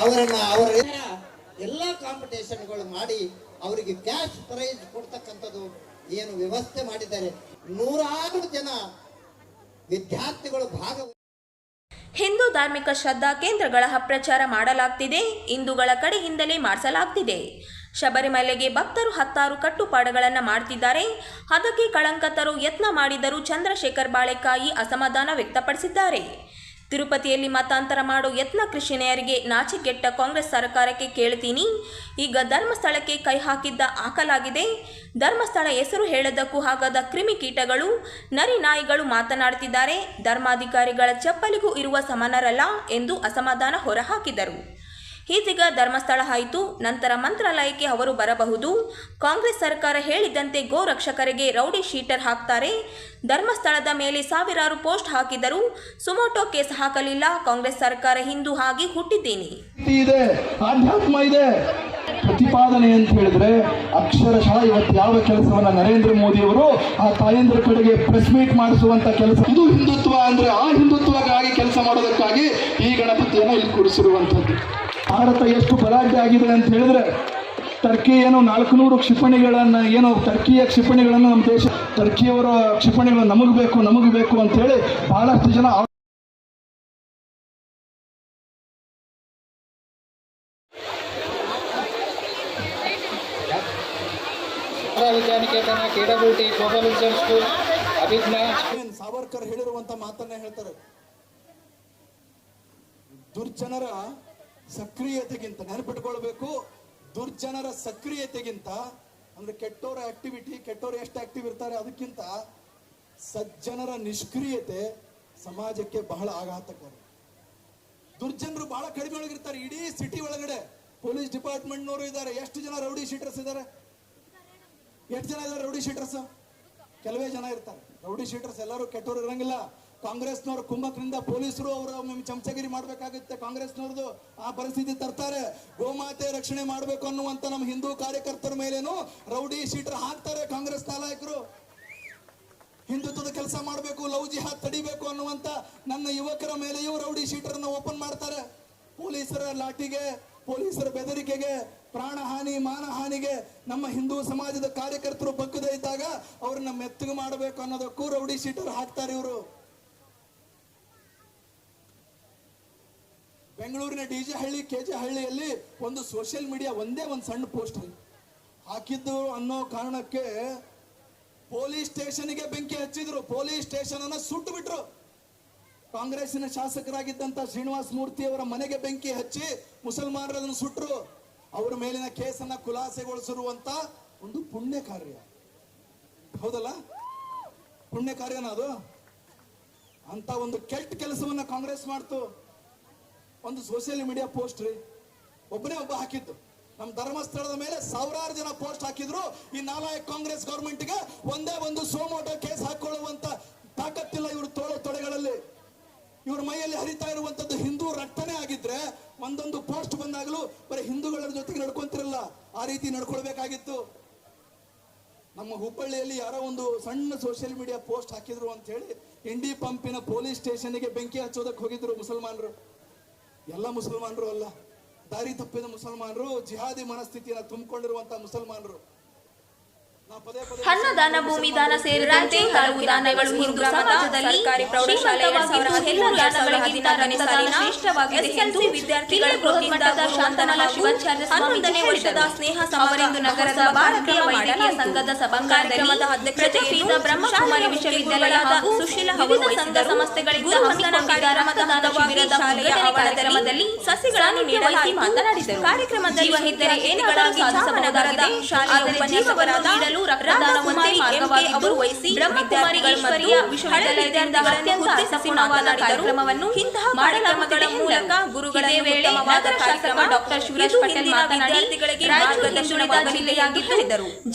ಅವರನ್ನ ಅವರ ಎಲ್ಲ ಕಾಂಪಿಟೇಷನ್ಗಳು ಮಾಡಿ ಅವರಿಗೆ ಕ್ಯಾಶ್ ಪ್ರೈಸ್ ಕೊಡ್ತಕ್ಕಂಥದ್ದು ಏನು ವ್ಯವಸ್ಥೆ ಮಾಡಿದ್ದಾರೆ. ನೂರಾರು ಜನ ವಿದ್ಯಾರ್ಥಿಗಳು ಭಾಗ ಹಿಂದೂ ಧಾರ್ಮಿಕ ಶ್ರದ್ಧಾ ಕೇಂದ್ರಗಳ ಅಪ್ರಚಾರ ಮಾಡಲಾಗ್ತಿದೆ. ಹಿಂದೂಗಳ ಕಡೆಯಿಂದಲೇ ಮಾಡಿಸಲಾಗ್ತಿದೆ. ಶಬರಿಮಲೆಗೆ ಭಕ್ತರು ಹತ್ತಾರು ಕಟ್ಟುಪಾಡುಗಳನ್ನು ಮಾಡ್ತಿದ್ದಾರೆ. ಅದಕ್ಕೆ ಕಳಂಕತರು ಯತ್ನ ಮಾಡಿದರೂ ಚಂದ್ರಶೇಖರ್ ಬಾಳೆಕಾಯಿ ಅಸಮಾಧಾನ ವ್ಯಕ್ತಪಡಿಸಿದ್ದಾರೆ. ತಿರುಪತಿಯಲ್ಲಿ ಮತಾಂತರ ಮಾಡೋ ಯತ್ನ ಕೃಷ್ಣಯ್ಯರಿಗೆ ನಾಚಿಕೆಟ್ಟ ಕಾಂಗ್ರೆಸ್ ಸರ್ಕಾರಕ್ಕೆ ಕೇಳ್ತೀನಿ. ಈಗ ಧರ್ಮಸ್ಥಳಕ್ಕೆ ಕೈ ಹಾಕಿದ್ದ ಹಾಕಲಾಗಿದೆ. ಧರ್ಮಸ್ಥಳ ಹೆಸರು ಹೇಳೋದಕ್ಕೂ ಆಗದ ಕ್ರಿಮಿಕೀಟಗಳು ನರಿ ನಾಯಿಗಳು ಮಾತನಾಡುತ್ತಿದ್ದಾರೆ ಧರ್ಮಾಧಿಕಾರಿಗಳ ಚಪ್ಪಲಿಗೂ ಇರುವ ಸಮಾನರಲ್ಲ ಎಂದು ಅಸಮಾಧಾನ ಹೊರಹಾಕಿದರು. ಇದೀಗ ಧರ್ಮಸ್ಥಳ ಆಯಿತು ನಂತರ ಮಂತ್ರಾಲಯಕ್ಕೆ ಅವರು ಬರಬಹುದು. ಕಾಂಗ್ರೆಸ್ ಸರ್ಕಾರ ಹೇಳಿದಂತೆ ಗೋ ರಕ್ಷಕರಿಗೆ ರೌಡಿ ಶೀಟರ್ ಹಾಕ್ತಾರೆ. ಧರ್ಮಸ್ಥಳದ ಮೇಲೆ ಸಾವಿರಾರು ಪೋಸ್ಟ್ ಹಾಕಿದರೂ ಸುಮೋಟೋ ಕೇಸ್ ಹಾಕಲಿಲ್ಲ. ಕಾಂಗ್ರೆಸ್ ಸರ್ಕಾರ ಹಿಂದೂ ಆಗಿ ಹುಟ್ಟಿದ್ದೇನೆ. ಇದೆ, ಆಧ್ಯಾತ್ಮ ಇದೆ. ಪ್ರತಿಪಾದನೆ ಅಂತ ಹೇಳಿದ್ರೆ ಅಕ್ಷರಶಃ ಇವತ್ತು ಯಾವ ಕೆಲಸವನ್ನ ನರೇಂದ್ರ ಮೋದಿ ಅವರು ಆ ತಾಯಂದ್ರ ಕಡೆಗೆ ಪ್ರೆಸ್ ಮೀಟ್ ಮಾಡಿಸುವಂತ ಕೆಲಸ. ಇದು ಹಿಂದುತ್ವ ಅಂದ್ರೆ ಆ ಹಿಂದುತ್ವಕ್ಕಾಗಿ ಕೆಲಸ ಮಾಡೋದಕ್ಕಾಗಿ ಈ ಗಣಪತಿಯನ್ನು ಇಲ್ಲಿ ಕೂರಿಸಿರುವಂತದ್ದು ಭಾರತ ಎಷ್ಟು ಬಲಾಢ್ಯ ಆಗಿದೆ ಅಂತ ಹೇಳಿದ್ರೆ ಟರ್ಕಿ ಏನು ನಾಲ್ಕುನೂರು ಕ್ಷಿಪಣಿಗಳನ್ನು ಏನು ಟರ್ಕಿಯ ಕ್ಷಿಪಣಿಗಳನ್ನು ನಮ್ಮ ದೇಶ ಟರ್ಕಿಯವರ ಕ್ಷಿಪಣಿಗಳು ನಮಗ್ ಬೇಕು ನಮಗ್ ಬೇಕು ಅಂತ ಹೇಳಿ ಬಹಳಷ್ಟು ಜನ ಚಿತ್ರ Vidyaniketan ಕೆಡಗುಲ್ಟಿ global vision school Abhijna Savarkar ಹೇಳಿರುವಂತ ಮಾತನ್ನ ಹೇಳ್ತಾರೆ. ದುರ್ಜನರ ಸಕ್ರಿಯತೆಗಿಂತ ನೆನಪಿಟ್ಕೊಳ್ಬೇಕು. ದುರ್ಜನರ ಸಕ್ರಿಯತೆಗಿಂತ ಅಂದ್ರೆ ಕೆಟ್ಟೋರ ಆಕ್ಟಿವಿಟಿ ಕೆಟ್ಟವರು ಎಷ್ಟು ಆಕ್ಟಿವ್ ಇರ್ತಾರೆ ಅದಕ್ಕಿಂತ ಸಜ್ಜನರ ನಿಷ್ಕ್ರಿಯತೆ ಸಮಾಜಕ್ಕೆ ಬಹಳ ಆಘಾತಕಾರಿ. ದುರ್ಜನರು ಬಹಳ ಕಡಿಮೆ ಒಳಗಿರ್ತಾರೆ. ಇಡೀ ಸಿಟಿ ಒಳಗಡೆ ಪೊಲೀಸ್ ಡಿಪಾರ್ಟ್ಮೆಂಟ್ನವರು ಇದ್ದಾರೆ. ಎಷ್ಟು ಜನ ರೌಡಿ ಶೀಟರ್ಸ್ ಇದ್ದಾರೆ? ಎಷ್ಟು ಜನ ಇದ್ದಾರೆ ರೌಡಿ ಶೀಟರ್ಸ್? ಕೆಲವೇ ಜನ ಇರ್ತಾರೆ. ರೌಡಿ ಶೀಟರ್ಸ್ ಎಲ್ಲರೂ ಕೆಟ್ಟವರು ಇರಂಗಿಲ್ಲ. ಕಾಂಗ್ರೆಸ್ನವರು ಕುಂಭಕರಿಂದ ಪೊಲೀಸರು ಅವರ ಚಮಚಗಿರಿ ಮಾಡ್ಬೇಕಾಗುತ್ತೆ. ಕಾಂಗ್ರೆಸ್ನವ್ರದ್ದು ಆ ಪರಿಸ್ಥಿತಿ ತರ್ತಾರೆ. ಗೋಮಾತೆ ರಕ್ಷಣೆ ಮಾಡಬೇಕು ಅನ್ನುವಂತ ನಮ್ಮ ಹಿಂದೂ ಕಾರ್ಯಕರ್ತರ ಮೇಲೇನು ರೌಡಿ ಶೀಟರ್ ಹಾಕ್ತಾರೆ ಕಾಂಗ್ರೆಸ್ ನಾಯಕರು. ಹಿಂದುತ್ವದ ಕೆಲಸ ಮಾಡಬೇಕು, ಲವ್ ಜಿಹಾದ್ ತಡಿಬೇಕು ಅನ್ನುವಂತ ನನ್ನ ಯುವಕರ ಮೇಲೆಯೂ ರೌಡಿ ಶೀಟರ್ನ ಓಪನ್ ಮಾಡ್ತಾರೆ. ಪೊಲೀಸರ ಲಾಠಿಗೆ, ಪೊಲೀಸರ ಬೆದರಿಕೆಗೆ, ಪ್ರಾಣಹಾನಿ, ಮಾನಹಾನಿಗೆ ನಮ್ಮ ಹಿಂದೂ ಸಮಾಜದ ಕಾರ್ಯಕರ್ತರು ಬಗ್ಗದೇ ಇದ್ದಾಗ ಅವ್ರನ್ನ ಮೆತ್ತಗೆ ಮಾಡಬೇಕು ಅನ್ನೋದಕ್ಕೂ ರೌಡಿ ಶೀಟರ್ ಹಾಕ್ತಾರೆ ಇವರು. ಬೆಂಗಳೂರಿನ D J Halli, K J ಹಳ್ಳಿಯಲ್ಲಿ ಒಂದು ಸೋಷಿಯಲ್ ಮೀಡಿಯಾ ಒಂದೇ ಒಂದು ಸಣ್ಣ ಪೋಸ್ಟ್ ಹಾಕಿದ್ದು ಅನ್ನೋ ಕಾರಣಕ್ಕೆ ಪೊಲೀಸ್ ಸ್ಟೇಷನ್ಗೆ ಬೆಂಕಿ ಹಚ್ಚಿದ್ರು. ಪೊಲೀಸ್ ಸ್ಟೇಷನ್ ಅನ್ನ ಸುಟ್ಟು ಬಿಟ್ರು. ಕಾಂಗ್ರೆಸ್ಸಿನ ಶಾಸಕರಾಗಿದ್ದಂತ ಶ್ರೀನಿವಾಸ ಮೂರ್ತಿ ಅವರ ಮನೆಗೆ ಬೆಂಕಿ ಹಚ್ಚಿ ಮುಸಲ್ಮಾನರನ್ನು ಸುಟ್ರು. ಅವರ ಮೇಲಿನ ಕೇಸನ್ನ ಖುಲಾಸೆಗೊಳಿಸಿರುವಂತ ಒಂದು ಪುಣ್ಯ ಕಾರ್ಯ. ಹೌದಲ್ಲ? ಪುಣ್ಯ ಕಾರ್ಯನ ಅದು? ಅಂತ ಒಂದು ಕೆಟ್ಟ ಕೆಲಸವನ್ನ ಕಾಂಗ್ರೆಸ್ ಮಾಡ್ತು. ಒಂದು ಸೋಷಿಯಲ್ ಮೀಡಿಯಾ ಪೋಸ್ಟ್ ರೀ. ಒಬ್ಬನೇ ಒಬ್ಬ ಹಾಕಿದ್ದು. ನಮ್ಮ ಧರ್ಮಸ್ಥಳದ ಮೇಲೆ ಸಾವಿರಾರು ಜನ ಪೋಸ್ಟ್ ಹಾಕಿದ್ರು. ಈ ನಾಲಾಯಕ್ ಕಾಂಗ್ರೆಸ್ ಗೌರ್ಮೆಂಟ್ಗೆ ಒಂದೇ ಒಂದು ಸೋಮೋಟೋ ಕೇಸ್ ಹಾಕೊಳ್ಳುವಂತ ತಾಕತ್ತಿಲ್ಲ ಇವರು ತೋಳು ತೊಡೆಗಳಲ್ಲಿ. ಇವ್ರ ಮೈಯಲ್ಲಿ ಹರಿತಾ ಇರುವಂತದ್ದು ಹಿಂದೂ ರಕ್ತನೇ ಆಗಿದ್ರೆ ಒಂದೊಂದು ಪೋಸ್ಟ್ ಬಂದಾಗಲೂ ಬರೀ ಹಿಂದೂಗಳ ಜೊತೆಗೆ ನಡ್ಕೊಂತಿರಲ್ಲ. ಆ ರೀತಿ ನಡ್ಕೊಳ್ಬೇಕಾಗಿತ್ತು. ನಮ್ಮ ಹುಬ್ಬಳ್ಳಿಯಲ್ಲಿ ಯಾರೋ ಒಂದು ಸಣ್ಣ ಸೋಷಿಯಲ್ ಮೀಡಿಯಾ ಪೋಸ್ಟ್ ಹಾಕಿದ್ರು ಅಂತ ಹೇಳಿ ಇಂಡಿ ಪಂಪಿನ ಪೊಲೀಸ್ ಸ್ಟೇಷನ್ಗೆ ಬೆಂಕಿ ಹಚ್ಚೋದಕ್ಕೆ ಹೋಗಿದ್ರು ಮುಸಲ್ಮಾನರು. ಎಲ್ಲ ಮುಸಲ್ಮಾನರು ಅಲ್ಲ. ದಾರಿ ತಪ್ಪಿದ ಮುಸಲ್ಮಾನರು ಜಿಹಾದಿ ಮನಸ್ಥಿತಿಯನ್ನು ತುಂಬಿಕೊಂಡಿರುವಂತಹ ಮುಸಲ್ಮಾನರು. ಪದೇ ಪದೇ ಭೂಮಿ ದಾನ ಸೇರಿದಂತೆ ಹಲವು ದಾನಗಳು ಹಿಂದೂ ಸಮಾಜದಲ್ಲಿ ಸರ್ಕಾರಿ ಪ್ರೌಢಶಾಲೆ ಎರಡ್ ಸಾವಿರದ ಶ್ರೇಷ್ಠವಾಗಿದೆ ಎಂದು ವಿದ್ಯಾರ್ಥಿಗಳ ಬೃಹನ್ಮಠದ ಶಾಂತನಲ ಶಿವಾಚಾರ್ಯ ಹನ್ನೊಂದನೇ ವರ್ಷದ ಸ್ನೇಹ ಅವರಿಂದು ನಗರದ ಭಾರತೀಯ ವೈದ್ಯಕೀಯ ಸಂಘದ ಸಭಾಂಗಣದಲ್ಲಿ ಬ್ರಹ್ಮಕುಮಾರಿ ವಿಶ್ವವಿದ್ಯಾಲಯದ ಸುಶೀಲ ವಿವಿಧ ಸಂಘ ಸಂಸ್ಥೆಗಳಿಗೂ ಶಿಬಿರದ ಕಾರ್ಯಕ್ರಮದಲ್ಲಿ ಸಸಿಗಳನ್ನು ನೀಡಲಾಗಿ ಮಾತನಾಡಿದರು. ಕಾರ್ಯಕ್ರಮದಲ್ಲಿ ಏನುಗಳಾಗಿ ಸಾಧಿಸಬಹುದಾಗಿದೆ ಶಾಲೆಯ ಉಪನ್ಯಾಸಕರಾದ ಅವರು ವಹಿಸಿ ಬ್ರಹ್ಮಕುಮಾರಿ ಈಶ್ವರೀಯ ಅತ್ಯಂತ ಅರ್ಥಪೂರ್ಣವಾದ ಕಾರ್ಯಕ್ರಮವನ್ನು ಇಂತಹ ಕಾರ್ಯಕ್ರಮಗಳ ಮೂಲಕ ಗುರುಗಳ ವೇಳೆ ಡಾಕ್ಟರ್ ಶಿವರಾಜ್ ಪಟೇಲ್ ಮಾತನಾಡಿ ರಾಯಚೂರು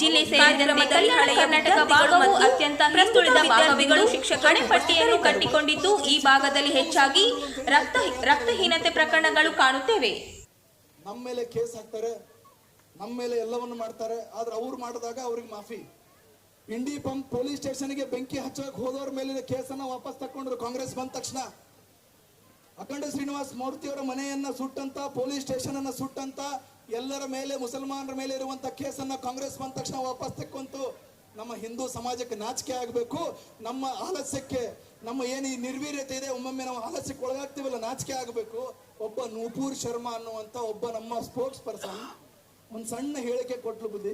ಜಿಲ್ಲೆ ಸೇರಿದಂತೆ ಕಲ್ಯಾಣ ಕರ್ನಾಟಕ ಭಾಗವು ಅತ್ಯಂತ ಹಿಂದುಳಿದ ಭಾಗಗಳು ಶಿಕ್ಷಕರ ಪಟ್ಟಿಯನ್ನು ಕಟ್ಟಿಕೊಂಡಿದ್ದು ಈ ಭಾಗದಲ್ಲಿ ಹೆಚ್ಚಾಗಿ ರಕ್ತ ರಕ್ತಹೀನತೆ ಪ್ರಕರಣಗಳು ಕಾಣುತ್ತೇವೆ. ನಮ್ಮ ಮೇಲೆ ಕೇಸ್ ಹಾಕ್ತಾರೆ. ನಮ್ಮ ಮೇಲೆ ಎಲ್ಲವನ್ನು ಮಾಡ್ತಾರೆ, ಆದ್ರೆ ಅವ್ರು ಮಾಡಿದಾಗ ಅವ್ರಿಗೆ ಮಾಫಿ. ಇಂಡಿ ಪಂಪ್ ಪೊಲೀಸ್ ಸ್ಟೇಷನ್ಗೆ ಬೆಂಕಿ ಹಚ್ಚೋಕೆ ಹೋದವ್ರ ಮೇಲಿನ ಕೇಸನ್ನ ವಾಪಸ್ ತಕೊಂಡ್ರು ಕಾಂಗ್ರೆಸ್ ಬಂದ ತಕ್ಷಣ. ಅಖಂಡ ಶ್ರೀನಿವಾಸ್ ಮೂರ್ತಿಯವರ ಮನೆಯನ್ನ ಸುಟ್ಟಂತ, ಪೊಲೀಸ್ ಸ್ಟೇಷನ್ ಅನ್ನ ಸುಟ್ಟಂತ, ಎಲ್ಲರ ಮೇಲೆ, ಮುಸಲ್ಮಾನರ ಮೇಲೆ ಇರುವಂತ ಕೇಸನ್ನ ಕಾಂಗ್ರೆಸ್ ಬಂದ ತಕ್ಷಣ ವಾಪಸ್ ತೆಕ್ಕೊಂತು. ನಮ್ಮ ಹಿಂದೂ ಸಮಾಜಕ್ಕೆ ನಾಚಿಕೆ ಆಗಬೇಕು, ನಮ್ಮ ಆಲಸ್ಯಕ್ಕೆ, ನಮ್ಮ ಏನು ಈ ನಿರ್ವೀರ್ಯತೆ ಇದೆ, ಒಮ್ಮೊಮ್ಮೆ ನಾವು ಆಲಸ್ಯಕ್ಕೆ ಒಳಗಾಗ್ತೀವಲ್ಲ, ನಾಚಿಕೆ ಆಗಬೇಕು. ಒಬ್ಬ ನೂಪೂರ್ ಶರ್ಮಾ ಅನ್ನುವಂತ ಒಬ್ಬ ನಮ್ಮ ಸ್ಪೋಕ್ಸ್ ಪರ್ಸನ್ ಒಂದು ಸಣ್ಣ ಹೇಳಿಕೆ ಕೊಟ್ಲು ಬುದ್ಧಿ.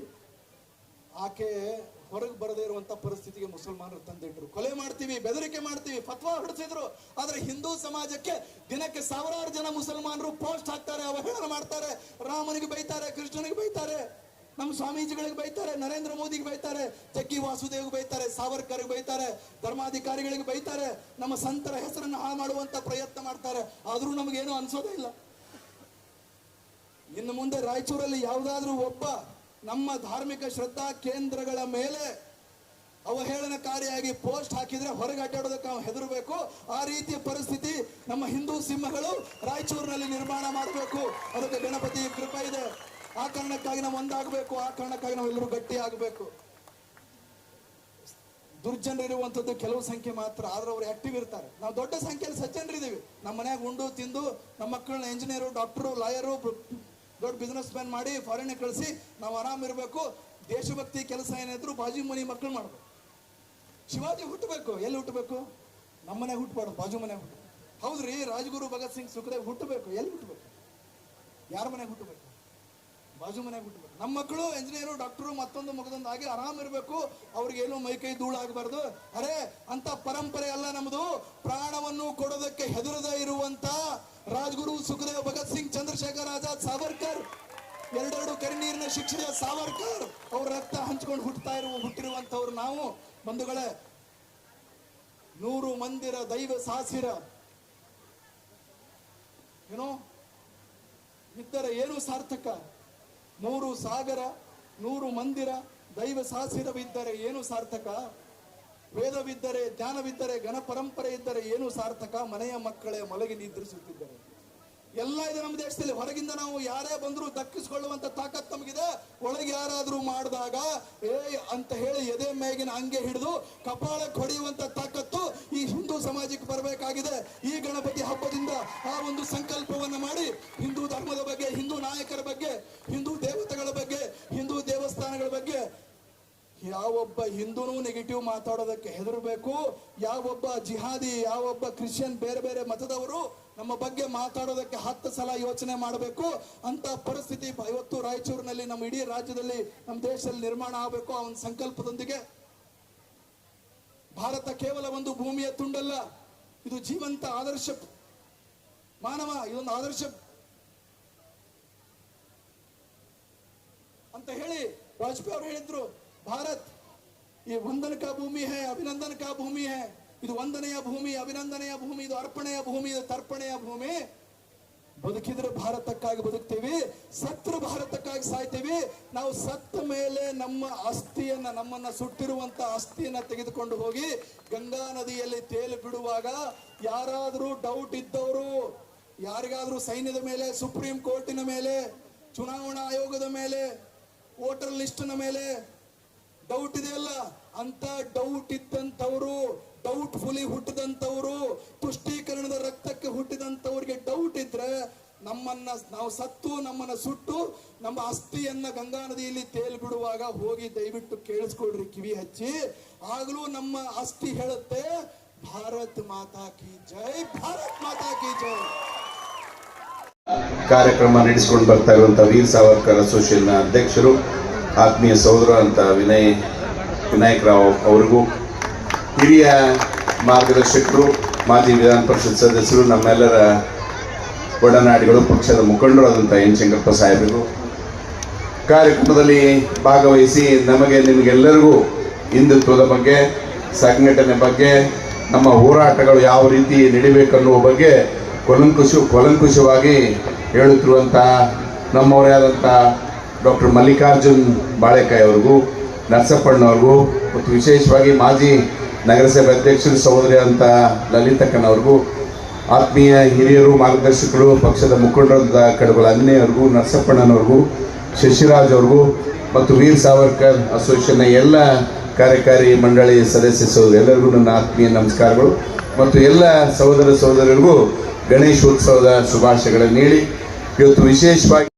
ಆಕೆ ಹೊರಗೆ ಬರದೇ ಇರುವಂತ ಪರಿಸ್ಥಿತಿಗೆ ಮುಸಲ್ಮಾನರು ತಂದಿಟ್ರು. ಕೊಲೆ ಮಾಡ್ತೀವಿ, ಬೆದರಿಕೆ ಮಾಡ್ತೀವಿ, ಫತ್ವಾ ಹೊರಡಿಸಿದ್ರು ಆದ್ರೆ ಹಿಂದೂ ಸಮಾಜಕ್ಕೆ ದಿನಕ್ಕೆ ಸಾವಿರಾರು ಜನ ಮುಸಲ್ಮಾನರು ಪೋಸ್ಟ್ ಹಾಕ್ತಾರೆ, ಅವಹೇಳನ ಮಾಡ್ತಾರೆ. ರಾಮನಿಗೆ ಬೈತಾರೆ, ಕೃಷ್ಣನಿಗೆ ಬೈತಾರೆ. ನಮ್ಮ ಸ್ವಾಮೀಜಿಗಳಿಗೆ ಬೈತಾರೆ, ನರೇಂದ್ರ ಮೋದಿಗೆ ಬೈತಾರೆ ಜಗ್ಗಿ ವಾಸುದೇವ್ಗೆ ಬೈತಾರೆ, ಸಾವರ್ಕರ್ಗೆ ಬೈತಾರೆ, ಧರ್ಮಾಧಿಕಾರಿಗಳಿಗೆ ಬೈತಾರೆ. ನಮ್ಮ ಸಂತರ ಹೆಸರನ್ನು ಹಾಳು ಮಾಡುವಂತ ಪ್ರಯತ್ನ ಮಾಡ್ತಾರೆ. ಆದರೂ ನಮಗೇನು ಅನ್ಸೋದೇ ಇಲ್ಲ. ಇನ್ನು ಮುಂದೆ ರಾಯಚೂರಲ್ಲಿ ಯಾವುದಾದ್ರೂ ಒಬ್ಬ ನಮ್ಮ ಧಾರ್ಮಿಕ ಶ್ರದ್ಧಾ ಕೇಂದ್ರಗಳ ಮೇಲೆ ಅವಹೇಳನಕಾರಿಯಾಗಿ ಪೋಸ್ಟ್ ಹಾಕಿದ್ರೆ ಹೊರಗೆ ಅಡ್ಡಾಡೋದಕ್ಕೆ ನಾವು ಹೆದರಬೇಕು. ಆ ರೀತಿಯ ಪರಿಸ್ಥಿತಿ ನಮ್ಮ ಹಿಂದೂ ಸಿಂಹಗಳು ರಾಯಚೂರಿನಲ್ಲಿ ನಿರ್ಮಾಣ ಮಾಡಬೇಕು. ಅದಕ್ಕೆ ಗಣಪತಿ ಕೃಪೆ ಇದೆ. ಆ ಕಾರಣಕ್ಕಾಗಿ ನಾವು ಒಂದಾಗಬೇಕು. ಆ ಕಾರಣಕ್ಕಾಗಿ ನಾವು ಎಲ್ಲರೂ ಗಟ್ಟಿ ಆಗಬೇಕು. ದುರ್ಜನರಿರುವಂಥದ್ದು ಕೆಲವು ಸಂಖ್ಯೆ ಮಾತ್ರ, ಆದ್ರೆ ಅವ್ರು ಆಕ್ಟಿವ್ ಇರ್ತಾರೆ. ನಾವು ದೊಡ್ಡ ಸಂಖ್ಯೆಯಲ್ಲಿ ಸಜ್ಜನರಿದ್ದೀವಿ. ನಮ್ಮ ಮನೆಯಾಗ ಉಂಡು, ತಿಂದು, ನಮ್ಮ ಮಕ್ಕಳನ್ನ ಇಂಜಿನಿಯರು ಡಾಕ್ಟರು ಲಾಯರು ದೊಡ್ಡ ಬಿಸ್ನೆಸ್ ಮ್ಯಾನ್ ಮಾಡಿ ಫಾರಿನ್ ಕಳಿಸಿ, ನಾವು ಆರಾಮಿರಬೇಕು ದೇಶಭಕ್ತಿ ಕೆಲಸ ಏನಿದ್ರು ಬಾಜು ಮನೆ ಮಕ್ಕಳು ಮಾಡಬೇಕು. ಶಿವಾಜಿ ಹುಟ್ಟಬೇಕು ಎಲ್ಲಿ ಹುಟ್ಟಬೇಕು ನಮ್ಮ ಮನೆ ಹುಟ್ಟಬಾರ್ದು ಬಾಜು ಮನೆ ಹುಟ್ಟು ಹೌದ್ರಿ, ರಾಜಗುರು ಭಗತ್ ಸಿಂಗ್ ಸುಖದೇವ್ ಹುಟ್ಟಬೇಕು ಎಲ್ಲಿ ಹುಟ್ಟಬೇಕು ಯಾರ ಮನೆಗೆ ಹುಟ್ಟಬೇಕು ಬಾಜು ಮನೆಗೆ ಹುಟ್ಟಬೇಕು ನಮ್ಮ ಮಕ್ಕಳು ಇಂಜಿನಿಯರು ಡಾಕ್ಟ್ರು ಮತ್ತೊಂದು ಮಗದೊಂದು ಆಗಿ ಆರಾಮ್ ಇರಬೇಕು. ಕೈ ಧೂಳು ಆಗಬಾರ್ದು ಅರೆ, ಅಂತ ಪರಂಪರೆ ಅಲ್ಲ ನಮ್ದು. ಪ್ರಾಣವನ್ನು ಕೊಡೋದಕ್ಕೆ ಹೆದರದ ಇರುವಂತ ರಾಜ್ಗುರು ಸುಖದೇವ್ ಭಗತ್ ಸಿಂಗ್, ಚಂದ್ರಶೇಖರ್ ಆಜಾದ್ ಸಾವರ್ಕರ್. ಎರಡೆರಡು ಕರಿನೀರಿನ ಶಿಕ್ಷೆಯ ಸಾವರ್ಕರ್. ಅವ್ರ ರಕ್ತ ಹಂಚ್ಕೊಂಡು ಹುಟ್ಟತಾ ಇರುವ ಹುಟ್ಟಿರುವಂತವ್ರು ನಾವು. ಬಂಧುಗಳೇ, ನೂರು ಮಂದಿರ ದೈವ ಸಾಸಿರ. ಏನೋ? ಇದ್ದರೆ ಏನು ಸಾರ್ಥಕ? ಮೂರು ಸಾಗರ, ನೂರು ಮಂದಿರ ದೈವ ಸಾಸಿರವಿದ್ದರೆ ಏನು ಸಾರ್ಥಕ? ವೇದವಿದ್ದರೆ, ಜ್ಞಾನವಿದ್ದರೆ ಗಣ ಪರಂಪರೆ ಇದ್ದರೆ ಏನು ಸಾರ್ಥಕ? ಮನೆಯ ಮಕ್ಕಳೇ ಮಲಗಿ ನಿದ್ರಿಸುತ್ತಿದ್ದರೆ. ಎಲ್ಲ ಇದೆ ನಮ್ಮ ದೇಶದಲ್ಲಿ. ಹೊರಗಿಂದ ನಾವು ಯಾರೇ ಬಂದರೂ ದಕ್ಕಿಸಿಕೊಳ್ಳುವಂತ ತಾಕತ್ ನಮಗಿದೆ. ಒಳಗೆ ಯಾರಾದರೂ ಮಾಡಿದಾಗ ಏ ಅಂತ ಹೇಳಿ ಎದೆ ಮೇಗಿನ ಹಂಗೆ ಹಿಡಿದು ಕಪಾಳಕ್ಕೆ ಹೊಡೆಯುವಂತ ತಾಕತ್ತು ಈ ಹಿಂದೂ ಸಮಾಜಕ್ಕೆ ಬರಬೇಕಾಗಿದೆ. ಈ ಗಣಪತಿ ಹಬ್ಬದಿಂದ ಆ ಒಂದು ಸಂಕಲ್ಪವನ್ನು ಮಾಡಿ ಹಿಂದೂ ಧರ್ಮದ ಬಗ್ಗೆ, ಹಿಂದೂ ನಾಯಕರ ಬಗ್ಗೆ, ಹಿಂದೂ ದೇವತೆಗಳ ಬಗ್ಗೆ, ಹಿಂದೂ ದೇವಸ್ಥಾನಗಳ ಬಗ್ಗೆ ಯಾವೊಬ್ಬ ಹಿಂದೂನು ನೆಗೆಟಿವ್ ಮಾತಾಡೋದಕ್ಕೆ ಹೆದರಬೇಕು. ಯಾವೊಬ್ಬ ಜಿಹಾದಿ, ಯಾವೊಬ್ಬ ಕ್ರಿಶ್ಚಿಯನ್, ಬೇರೆ ಬೇರೆ ಮತದವರು ನಮ್ಮ ಬಗ್ಗೆ ಮಾತಾಡೋದಕ್ಕೆ ಹತ್ತು ಸಲ ಯೋಚನೆ ಮಾಡಬೇಕು. ಅಂತ ಪರಿಸ್ಥಿತಿ ಇವತ್ತು ರಾಯಚೂರಿನಲ್ಲಿ ನಮ್ಮ ಇಡೀ ರಾಜ್ಯದಲ್ಲಿ ನಮ್ಮ ದೇಶದಲ್ಲಿ ನಿರ್ಮಾಣ ಆಗಬೇಕು ಆ ಒಂದು ಸಂಕಲ್ಪದೊಂದಿಗೆ. ಭಾರತ ಕೇವಲ ಒಂದು ಭೂಮಿಯ ತುಂಡಲ್ಲ, ಇದು ಜೀವಂತ ಆದರ್ಶ ಮಾನವ, ಇದೊಂದು ಆದರ್ಶ ಅಂತ ಹೇಳಿ ವಾಜಪೇಯಿ ಅವರು ಹೇಳಿದ್ರು, ಭಾರತ್, ಈ ವಂದನ ಕಾ ಭೂಮಿ ಹೇ ಅಭಿನಂದನ ಕಾ ಭೂಮಿ ಹೇ ಇದು ವಂದನೆಯ ಭೂಮಿ, ಅಭಿನಂದನೆಯ ಭೂಮಿ, ಇದು ಅರ್ಪಣೆಯ ಭೂಮಿ, ಇದು ತರ್ಪಣೆಯ ಭೂಮಿ. ಬದುಕಿದ್ರೆ ಭಾರತಕ್ಕಾಗಿ ಬದುಕ್ತೀವಿ, ಸತ್ರ ಭಾರತಕ್ಕಾಗಿ ಸಾಯ್ತೀವಿ. ನಾವು ಸತ್ತ ಮೇಲೆ ನಮ್ಮ ಅಸ್ಥಿಯನ್ನ ನಮ್ಮನ್ನ ಸುಟ್ಟಿರುವಂತ ಅಸ್ಥಿಯನ್ನ ತೆಗೆದುಕೊಂಡು ಹೋಗಿ ಗಂಗಾ ನದಿಯಲ್ಲಿ ತೇಲು ಬಿಡುವಾಗ ಯಾರಾದರೂ ಡೌಟ್ ಇದ್ದವರು, ಯಾರಿಗಾದ್ರೂ ಸೈನ್ಯದ ಮೇಲೆ, ಸುಪ್ರೀಂ ಕೋರ್ಟಿನ ಮೇಲೆ, ಚುನಾವಣಾ ಆಯೋಗದ ಮೇಲೆ, ವೋಟರ್ ಲಿಸ್ಟ್ನ ಮೇಲೆ ಡೌಟ್ ಇದೆಯಲ್ಲ? ಅಂತ ಡೌಟ್ ಇದ್ದಂಥವ್ರು ಡೌಟ್ಫುಲಿ ಹುಟ್ಟಿದಂಥವ್ರು, ತುಷ್ಟೀಕರಣದ ರಕ್ತಕ್ಕೆ ಹುಟ್ಟಿದಂಥವ್ರಿಗೆ ಡೌಟ್ ಇದ್ರೆ ನಮ್ಮನ್ನ, ನಾವು ಸತ್ತು, ನಮ್ಮನ್ನ ಸುಟ್ಟು, ನಮ್ಮ ಅಸ್ಥಿಯನ್ನ ಗಂಗಾ ನದಿಯಲ್ಲಿ ತೇಲ್ ಬಿಡುವಾಗ ಹೋಗಿ ದಯವಿಟ್ಟು ಕೇಳಿಸ್ಕೊಳ್ರಿ ಕಿವಿ ಹಚ್ಚಿ. ಆಗಲೂ ನಮ್ಮ ಅಸ್ಥಿ ಹೇಳುತ್ತೆ, ಭಾರತ್ ಮಾತಾ ಕಿ ಜೈ, ಭಾರತ್ ಮಾತಾ ಕಿ ಜೈ. ಕಾರ್ಯಕ್ರಮ ನಡೆಸಿಕೊಂಡು ಬರ್ತಾ ಇರುವಂಥ ವೀರ್ ಸಾವರ್ಕರ್ ಅಸೋಸಿಯೇಷನ್ನ ಅಧ್ಯಕ್ಷರು, ಆತ್ಮೀಯ ಸಹೋದರ ಅಂತ ವಿನಯ್, ವಿನಾಯಕ್ ರಾವ್ ಅವರಿಗೂ ಹಿರಿಯ ಮಾರ್ಗದರ್ಶಕರು, ಮಾಜಿ ವಿಧಾನ ಪರಿಷತ್ ಸದಸ್ಯರು, ನಮ್ಮೆಲ್ಲರ ಒಡನಾಡಿಗಳು, ಪಕ್ಷದ ಮುಖಂಡರು ಆದಂಥ ಎನ್ ಶಂಕರಪ್ಪ ಸಾಹೇಬರು ಕಾರ್ಯಕ್ರಮದಲ್ಲಿ ಭಾಗವಹಿಸಿ ನಮಗೆ ನಿಮಗೆಲ್ಲರಿಗೂ ಹಿಂದುತ್ವದ ಬಗ್ಗೆ, ಸಂಘಟನೆ ಬಗ್ಗೆ, ನಮ್ಮ ಹೋರಾಟಗಳು ಯಾವ ರೀತಿ ನಡಿಬೇಕನ್ನುವ ಬಗ್ಗೆ ಕೊಲಂಕುಶು ಕೊಲಂಕುಶವಾಗಿ ಹೇಳುತ್ತಿರುವಂಥ ನಮ್ಮವರೇ ಆದಂಥ ಡಾಕ್ಟರ್ ಮಲ್ಲಿಕಾರ್ಜುನ್ ಬಾಳೆಕಾಯಿ ಅವ್ರಿಗೂ, ನರಸಪ್ಪಣ್ಣವ್ರಿಗೂ, ಮತ್ತು ವಿಶೇಷವಾಗಿ ಮಾಜಿ ನಗರಸಭೆ ಅಧ್ಯಕ್ಷರು, ಸಹೋದರಿ ಅಂತ ಲಲಿತಕ್ಕನವ್ರಿಗೂ, ಆತ್ಮೀಯ ಹಿರಿಯರು, ಮಾರ್ಗದರ್ಶಕರು, ಪಕ್ಷದ ಮುಖಂಡರಾದ ಕಡಬಲ ಅನ್ನೆಯವ್ರಿಗೂ ನರಸಪ್ಪಣ್ಣನವ್ರಿಗೂ, ಶಶಿರಾಜ್ ಅವ್ರಿಗೂ, ಮತ್ತು ವೀರ್ ಸಾವರ್ಕರ್ ಅಸೋಸಿಯೇಷನ್ನ ಎಲ್ಲ ಕಾರ್ಯಕಾರಿ ಮಂಡಳಿ ಸದಸ್ಯ ಸಹೋದರಿ ಎಲ್ಲರಿಗೂ ನನ್ನ ಆತ್ಮೀಯ ನಮಸ್ಕಾರಗಳು. ಮತ್ತು ಎಲ್ಲ ಸಹೋದರ ಸಹೋದರರಿಗೂ ಗಣೇಶೋತ್ಸವದ ಶುಭಾಶಯಗಳನ್ನು ನೀಡಿ, ಇವತ್ತು ವಿಶೇಷವಾಗಿ